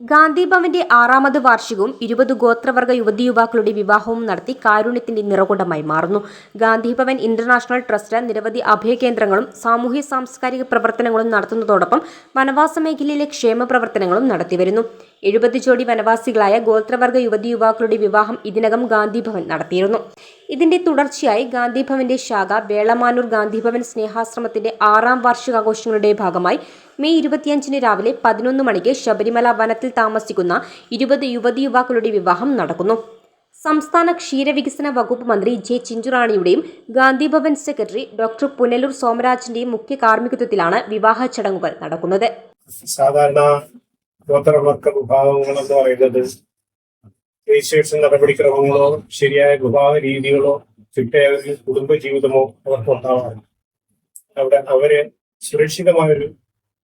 ഗാന്ധി ഭവന്റെ ആറാമത് വാർഷികവും ഇരുപത് ഗോത്രവർഗ യുവതി യുവാക്കളുടെ വിവാഹവും നടത്തി കാരുണ്യത്തിന്റെ നിറകുടമായി മാറുന്നു. ഗാന്ധി ഭവൻ ഇന്റർനാഷണൽ ട്രസ്റ്റ് നിരവധി അഭയകേന്ദ്രങ്ങളും സാമൂഹ്യ സാംസ്കാരിക പ്രവർത്തനങ്ങളും നടത്തുന്നതോടൊപ്പം വനവാസ മേഖലയിലെ ക്ഷേമ പ്രവർത്തനങ്ങളും നടത്തിവരുന്നു. എഴുപത് ജോഡി വനവാസികളായ ഗോത്രവർഗ യുവതി യുവാക്കളുടെ വിവാഹം ഇതിനകം ഗാന്ധിഭവൻ നടത്തിയിരുന്നു. ഇതിന്റെ തുടർച്ചയായി ഗാന്ധിഭവന്റെ ശാഖ വേളമാനൂർ ഗാന്ധിഭവൻ സ്നേഹാശ്രമത്തിന്റെ ആറാം വാർഷികാഘോഷങ്ങളുടെ ഭാഗമായി മെയ് ഇരുപത്തിയഞ്ചിന് രാവിലെ പതിനൊന്ന് മണിക്ക് ശബരിമല വനത്തിൽ താമസിക്കുന്ന ഇരുപത് യുവതി യുവാക്കളുടെ വിവാഹം നടക്കുന്നു. സംസ്ഥാന ക്ഷീരവികസന വകുപ്പ് മന്ത്രി ജെ ചിഞ്ചുറാണിയുടെയും ഗാന്ധിഭവൻ സെക്രട്ടറി ഡോക്ടർ പുനലൂർ സോമരാജിന്റെയും മുഖ്യ കാർമ്മികത്വത്തിലാണ് വിവാഹ ചടങ്ങുകൾ നടക്കുന്നത്. സാധാരണ ഗോത്രവർഗ വിഭാഗങ്ങൾ എന്ന് പറയുന്നത് രജിസ്ട്രേഷൻ നടപടിക്രമങ്ങളോ ശരിയായ വിവാഹ രീതികളോ ചിട്ടയായ ഒരു കുടുംബ ജീവിതമോ അവർക്ക് ഉണ്ടാവാറില്ല അവിടെ അവർ സുരക്ഷിതമായൊരു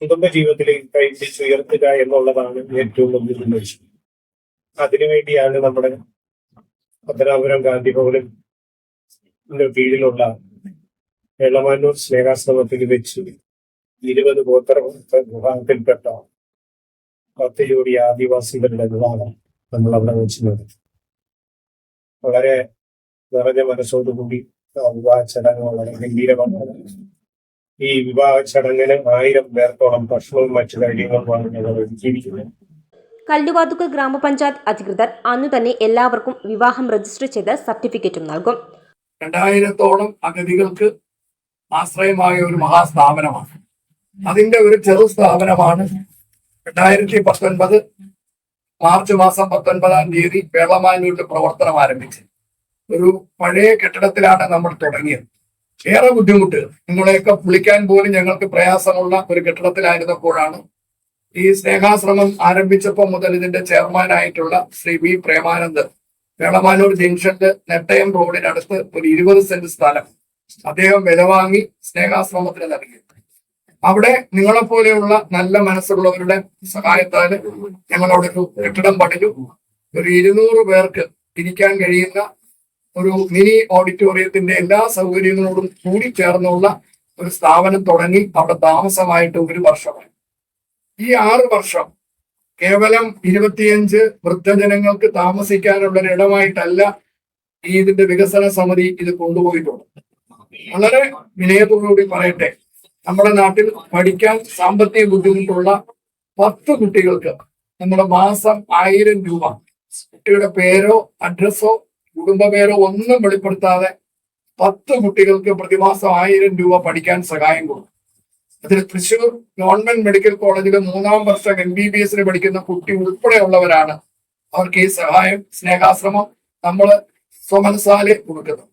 കുടുംബ ജീവിതത്തിലേക്ക് കൈപ്പിച്ച് ഉയർത്തുക എന്നുള്ളതാണ് ഏറ്റവും വലിയ ലക്ഷ്യം അതിനുവേണ്ടിയാണ് നമ്മുടെ പത്തനാപുരം ഗാന്ധി ഭവനും കീഴിലുള്ള വെള്ളമാനൂർ സ്നേഹാശ്രമത്തിൽ വെച്ച് ഇരുപത് ഗോത്ര വിഭാഗത്തിൽപ്പെട്ട പത്ത് ജോഡി ആദിവാസികളുടെ വിവാഹം നമ്മൾ അവിടെ വെച്ച് നടത്തി വളരെ നിറഞ്ഞ മനസ്സോടുകൂടി ആ വിവാഹ ചടങ്ങ് വളരെ ഗംഭീരമാണ്. ഈ വിവാഹ ചടങ്ങിന് ആയിരം പേർക്കോളം ഭക്ഷണവും മറ്റു കാര്യങ്ങളുമാണ് ഞങ്ങൾ ഒരുക്കിയിരിക്കുന്നത് കല്ലുവാതുക്കൽ ഗ്രാമപഞ്ചായത്ത് അധികൃതർ അന്നു തന്നെ എല്ലാവർക്കും വിവാഹം രജിസ്റ്റർ ചെയ്ത് സർട്ടിഫിക്കറ്റും നൽകും. രണ്ടായിരത്തോളം അഗതികൾക്ക് ആശ്രയമായ ഒരു മഹാസ്ഥാപനമാണ്. അതിന്റെ ഒരു ചെറു സ്ഥാപനമാണ് രണ്ടായിരത്തി പത്തൊൻപത് മാർച്ച് മാസം പത്തൊൻപതാം തീയതി വേളമാനൂരിൽ പ്രവർത്തനം ആരംഭിച്ചത്. ഒരു പഴയ കെട്ടിടത്തിലാണ് നമ്മൾ തുടങ്ങിയത്. ഏറെ ബുദ്ധിമുട്ട്. നിങ്ങളെയൊക്കെ വിളിക്കാൻ പോലും ഞങ്ങൾക്ക് പ്രയാസമുള്ള ഒരു കെട്ടിടത്തിലായിരുന്നപ്പോഴാണ് ഈ സ്നേഹാശ്രമം ആരംഭിച്ചപ്പോൾ മുതൽ ഇതിന്റെ ചെയർമാനായിട്ടുള്ള ശ്രീ വി പ്രേമാനന്ദ് വേളമാനൂർ ജംഗ്ഷന്റെ നെട്ടയം റോഡിനടുത്ത് ഒരു ഇരുപത് സെന്റ് സ്ഥലം അദ്ദേഹം വില വാങ്ങി സ്നേഹാശ്രമത്തിന് നൽകി. അവിടെ നിങ്ങളെപ്പോലെയുള്ള നല്ല മനസ്സുള്ളവരുടെ സഹായത്താൽ ഞങ്ങളവിടെ കെട്ടിടം പണിഞ്ഞു ഒരു ഇരുന്നൂറ് പേർക്ക് ഇരിക്കാൻ കഴിയുന്ന ഒരു മിനി ഓഡിറ്റോറിയത്തിന്റെ എല്ലാ സൗകര്യങ്ങളോടും കൂടി ചേർന്നുള്ള ഒരു സ്ഥാപനം തുടങ്ങി അവിടെ താമസമായിട്ട് ഒരു വർഷമായി. ഈ ആറ് വർഷം കേവലം ഇരുപത്തിയഞ്ച് വൃദ്ധജനങ്ങൾക്ക് താമസിക്കാനുള്ള ഒരിടമായിട്ടല്ല ഈ ഇതിന്റെ വികസന സമിതി ഇത് കൊണ്ടുപോയിട്ടുള്ളത് വളരെ വിനയത്തോടുകൂടി പറയട്ടെ നമ്മുടെ നാട്ടിൽ പഠിക്കാൻ സാമ്പത്തിക ബുദ്ധിമുട്ടുള്ള പത്ത് കുട്ടികൾക്ക് നമ്മുടെ മാസം ആയിരം രൂപ. കുട്ടിയുടെ പേരോ അഡ്രസ്സോ കുടുംബ പേരോ ഒന്നും വെളിപ്പെടുത്താതെ പത്ത് കുട്ടികൾക്ക് പ്രതിമാസം ആയിരം രൂപ പഠിക്കാൻ സഹായം കൊടുക്കും. അതിൽ തൃശൂർ ഗവൺമെന്റ് മെഡിക്കൽ കോളേജിലെ മൂന്നാം വർഷം എം ബി ബി എസിന് പഠിക്കുന്ന കുട്ടി ഉൾപ്പെടെയുള്ളവരാണ് അവർക്ക് ഈ സഹായം സ്നേഹാശ്രമം നമ്മൾ സ്വമനസാലെ കൊടുക്കുന്നത്.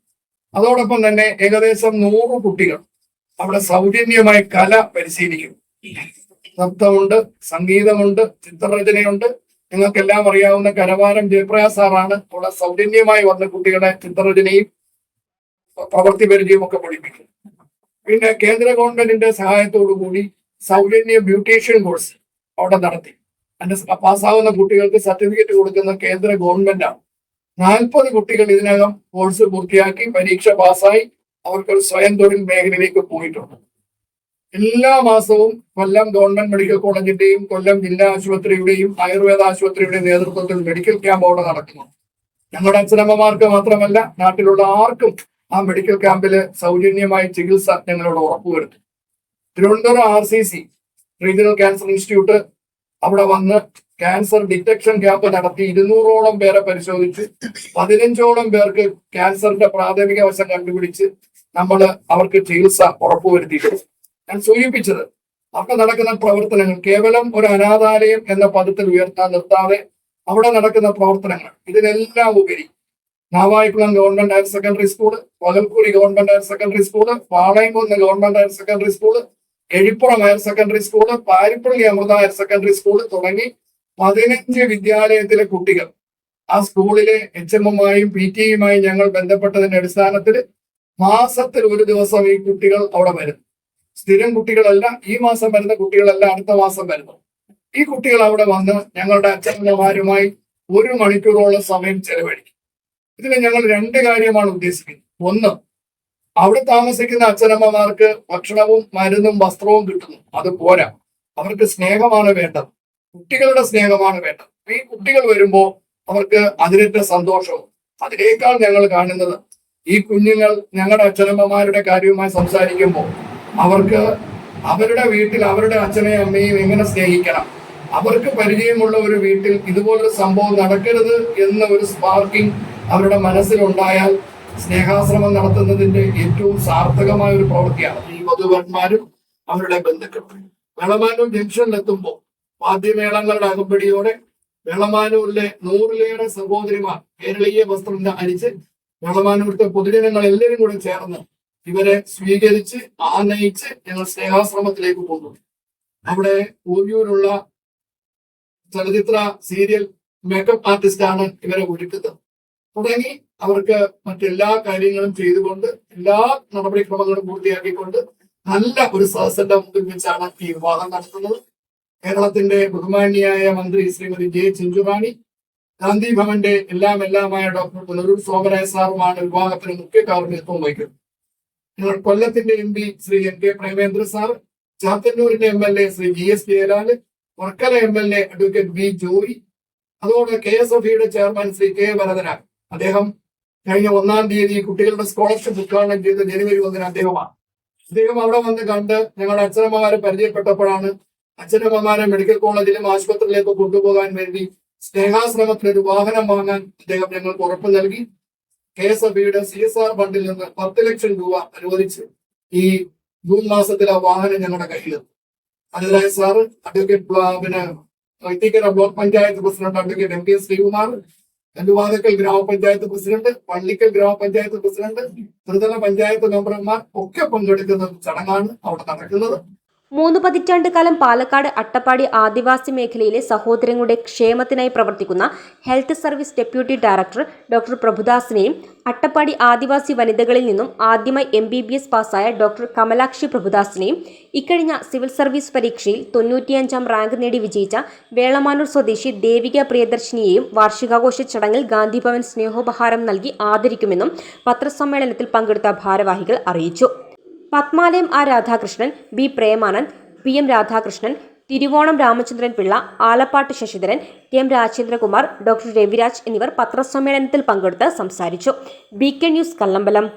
അതോടൊപ്പം തന്നെ ഏകദേശം നൂറ് കുട്ടികൾ അവിടെ സൗജന്യമായി കല പരിശീലിക്കും. നൃത്തമുണ്ട് സംഗീതമുണ്ട് ചിത്രരചനയുണ്ട് നിങ്ങൾക്കെല്ലാം അറിയാവുന്ന കരവാരം ജയപ്രകാശ് സാറാണ്. ഇവിടെ സൗജന്യമായി വന്ന കുട്ടികളെ ചിത്രരചനയും പ്രവൃത്തി പരിചയവും ഒക്കെ പഠിപ്പിക്കും. പിന്നെ കേന്ദ്ര ഗവൺമെന്റിന്റെ സഹായത്തോടു കൂടി സൗജന്യ ബ്യൂട്ടീഷ്യൻ കോഴ്സ് അവിടെ നടത്തി. അതിന്റെ പാസ്സാവുന്ന കുട്ടികൾക്ക് സർട്ടിഫിക്കറ്റ് കൊടുക്കുന്ന കേന്ദ്ര ഗവൺമെന്റാണ്. നാൽപ്പത് കുട്ടികൾ ഇതിനകം കോഴ്സ് പൂർത്തിയാക്കി പരീക്ഷ പാസ്സായി. അവർക്കൊരു സ്വയം തൊഴിൽ മേഖലയിലേക്ക് പോയിട്ടുണ്ട്. എല്ലാ മാസവും കൊല്ലം ഗവൺമെന്റ് മെഡിക്കൽ കോളേജിന്റെയും കൊല്ലം ജില്ലാ ആശുപത്രിയുടെയും ആയുർവേദ ആശുപത്രിയുടെയും നേതൃത്വത്തിൽ മെഡിക്കൽ ക്യാമ്പ് അവിടെ നടക്കുന്നു. ഞങ്ങളുടെ അച്ഛനമ്മമാർക്ക് മാത്രമല്ല നാട്ടിലുള്ള ആർക്കും ആ മെഡിക്കൽ ക്യാമ്പിൽ സൗജന്യമായ ചികിത്സ ഞങ്ങളോട് ഉറപ്പുവരുത്തും. Thiruvananthapuram R C C regional cancer institute അവിടെ വന്ന് ക്യാൻസർ ഡിറ്റക്ഷൻ ക്യാമ്പ് നടത്തി ഇരുന്നൂറോളം പേരെ പരിശോധിച്ച് പതിനഞ്ചോളം പേർക്ക് ക്യാൻസറിന്റെ പ്രാഥമിക വശം കണ്ടുപിടിച്ച് നമ്മൾ അവർക്ക് ചികിത്സ ഉറപ്പുവരുത്തിയിട്ടുണ്ട്. ഞാൻ സൂചിപ്പിച്ചത്. അവിടെ നടക്കുന്ന പ്രവർത്തനങ്ങൾ കേവലം ഒരു അനാഥാലയം എന്ന പദത്തിൽ ഉയർത്താൻ നിർത്താതെ അവിടെ നടക്കുന്ന പ്രവർത്തനങ്ങൾ ഇതിനെല്ലാം ഉപരി Navaikulam government higher secondary school Pakalkudi government higher secondary school Palayamkunnu government higher secondary school Ezhippuram higher secondary school Paripally Amrita higher secondary school തുടങ്ങി പതിനഞ്ച് വിദ്യാലയത്തിലെ കുട്ടികൾ. ആ സ്കൂളിലെ എച്ച് എം എമ്മായും പി ടി യുമായും ഞങ്ങൾ ബന്ധപ്പെട്ടതിന്റെ അടിസ്ഥാനത്തിൽ മാസത്തിൽ ഒരു ദിവസം ഈ കുട്ടികൾ അവിടെ വരും. സ്ഥിരം കുട്ടികളല്ല ഈ മാസം വരുന്ന കുട്ടികളല്ല അടുത്ത മാസം വരുന്നു. ഈ കുട്ടികൾ അവിടെ വന്ന് ഞങ്ങളുടെ അച്ഛനമ്മമാരുമായി ഒരു മണിക്കൂറോളം സമയം ചെലവഴിക്കും. ഇതിൽ ഞങ്ങൾ രണ്ട് കാര്യമാണ് ഉദ്ദേശിക്കുന്നത്. ഒന്ന് അവിടെ താമസിക്കുന്ന അച്ഛനമ്മമാർക്ക് ഭക്ഷണവും മരുന്നും വസ്ത്രവും കിട്ടുന്നു. അത് പോരാ. അവർക്ക് സ്നേഹമാണ് വേണ്ടത്. കുട്ടികളുടെ സ്നേഹമാണ് വേണ്ടത്. ഈ കുട്ടികൾ വരുമ്പോൾ അവർക്ക് അതിരറ്റ സന്തോഷവും. അതിനേക്കാൾ ഞങ്ങൾ കാണുന്നത് ഈ കുഞ്ഞുങ്ങൾ ഞങ്ങളുടെ അച്ഛനമ്മമാരുടെ കാര്യവുമായി സംസാരിക്കുമ്പോൾ അവർക്ക് അവരുടെ വീട്ടിൽ അവരുടെ അച്ഛനെയും അമ്മയും എങ്ങനെ സ്നേഹിക്കണം? അവർക്ക് പരിചയമുള്ള ഒരു വീട്ടിൽ ഇതുപോലൊരു സംഭവം നടക്കരുത് എന്ന ഒരു സ്പാർക്കിംഗ് അവരുടെ മനസ്സിലുണ്ടായാൽ സ്നേഹാശ്രമം നടത്തുന്നതിന്റെ ഏറ്റവും സാർത്ഥകമായ ഒരു പ്രവൃത്തിയാണ് ഈ വധുവന്മാരും അവരുടെ ബന്ധുക്കളും. വെളമാനൂർ ജംഗ്ഷനിലെത്തുമ്പോൾ വാദ്യമേളങ്ങളുടെ അകമ്പടിയോടെ വെളമാനൂരിലെ നൂറിലേറെ സഹോദരിമാർ കേരളീയ വസ്ത്രം ധരിച്ച് വെളമാനൂരത്തെ പൊതുജനങ്ങൾ എല്ലാവരും കൂടെ ചേർന്ന് ഇവരെ സ്വീകരിച്ച് ആനയിച്ച് ഞങ്ങൾ സ്നേഹാശ്രമത്തിലേക്ക് കൊണ്ടുപോയി അവിടെ ഊരിയൂരുള്ള ചലച്ചിത്ര സീരിയൽ മേക്കപ്പ് ആർട്ടിസ്റ്റാണ് ഇവരെ ഒരുക്കുന്നത്. തുടങ്ങി അവർക്ക് മറ്റെല്ലാ കാര്യങ്ങളും ചെയ്തുകൊണ്ട് എല്ലാ നടപടിക്രമങ്ങളും പൂർത്തിയാക്കിക്കൊണ്ട് നല്ല ഒരു സദസ്സിന്റെ മുമ്പിൽ വെച്ചാണ് ഈ വിവാഹം നടത്തുന്നത്. കേരളത്തിന്റെ ബഹുമാന്യായ മന്ത്രി ശ്രീമതി ജെ ചിഞ്ചുറാണി ഗാന്ധി ഭവന്റെ എല്ലാം എല്ലാമായ ഡോക്ടർ പുനരൂർ സോമരായ സാറുമാണ് വിവാഹത്തിന് മുഖ്യ കാർമ്മികത്വം വഹിക്കുന്നത്. കൊല്ലത്തിന്റെ M P Shri N K Premendra sir ചാത്തന്നൂരിന്റെ M L A Shri G S Jayalal Varkala M L A advocate V Joy അതോടെ കെ എസ് എഫ് ഇയുടെ ചെയർമാൻ ശ്രീ കെ വരദരാൻ അദ്ദേഹം കഴിഞ്ഞ ഒന്നാം തീയതി കുട്ടികളുടെ സ്കോളർഷിപ്പ് ഉദ്ഘാടനം ചെയ്ത ജനുവരി ഒന്നിന് അദ്ദേഹമാണ്. അദ്ദേഹം അവിടെ വന്ന് കണ്ട് ഞങ്ങളുടെ അച്ഛനമ്മമാരെ പരിചയപ്പെട്ടപ്പോഴാണ് അച്ഛനമ്മമാരെ മെഡിക്കൽ കോളേജിലും ആശുപത്രിയിലേക്ക് കൊണ്ടുപോകാൻ വേണ്ടി സ്നേഹാശ്രമത്തിന് ഒരു വാഹനം വാങ്ങാൻ അദ്ദേഹം ഞങ്ങൾക്ക് ഉറപ്പ് നൽകി. കെ എസ് എഫ് ഇയുടെ സി എസ് ആർ ഫണ്ടിൽ നിന്ന് പത്ത് ലക്ഷം രൂപ അനുവദിച്ച് ഈ ജൂൺ മാസത്തിൽ ആ വാഹനം ഞങ്ങളുടെ കയ്യിലെത്തും അതിനായ സാറ് അഡ്വക്കേറ്റ് പിന്നെ Vaithikkara block panchayat president advocate M K Sreekumar Kalluvathukkal grama panchayat president Pallikkal ഗ്രാമപഞ്ചായത്ത് പ്രസിഡന്റ് ത്രിതല പഞ്ചായത്ത് മെമ്പർമാർ ഒക്കെ പങ്കെടുക്കുന്ന ചടങ്ങാണ് അവിടെ നടക്കുന്നത്. മൂന്ന് പതിറ്റാണ്ട് കാലം പാലക്കാട് അട്ടപ്പാടി ആദിവാസി മേഖലയിലെ സഹോദരങ്ങളുടെ ക്ഷേമത്തിനായി പ്രവർത്തിക്കുന്ന health service deputy director doctor പ്രഭുദാസിനെയും Attappadi ആദിവാസി വനിതകളിൽ നിന്നും ആദ്യമായി എം ബി ബി എസ് പാസ്സായ ഡോക്ടർ കമലാക്ഷി പ്രഭുദാസിനെയും ഇക്കഴിഞ്ഞ സിവിൽ സർവീസ് പരീക്ഷയിൽ തൊണ്ണൂറ്റിയഞ്ചാം റാങ്ക് നേടി വിജയിച്ച വേളമാനൂർ സ്വദേശി ദേവിക പ്രിയദർശിനിയെയും വാർഷികാഘോഷ ചടങ്ങിൽ ഗാന്ധിഭവൻ സ്നേഹോപഹാരം നൽകി ആദരിക്കുമെന്നും പത്രസമ്മേളനത്തിൽ പങ്കെടുത്ത ഭാരവാഹികൾ അറിയിച്ചു. Padmalayam R Radhakrishnan B. Premanand P. M. Radhakrishnan Thiruvonam Ramachandran Pillai Alappad Sasidharan K. M. Rajendrakumar doctor Raviraj എന്നിവർ പത്രസമ്മേളനത്തിൽ പങ്കെടുത്ത് സംസാരിച്ചു. ബി. കെ. ന്യൂസ് കല്ലമ്പലം.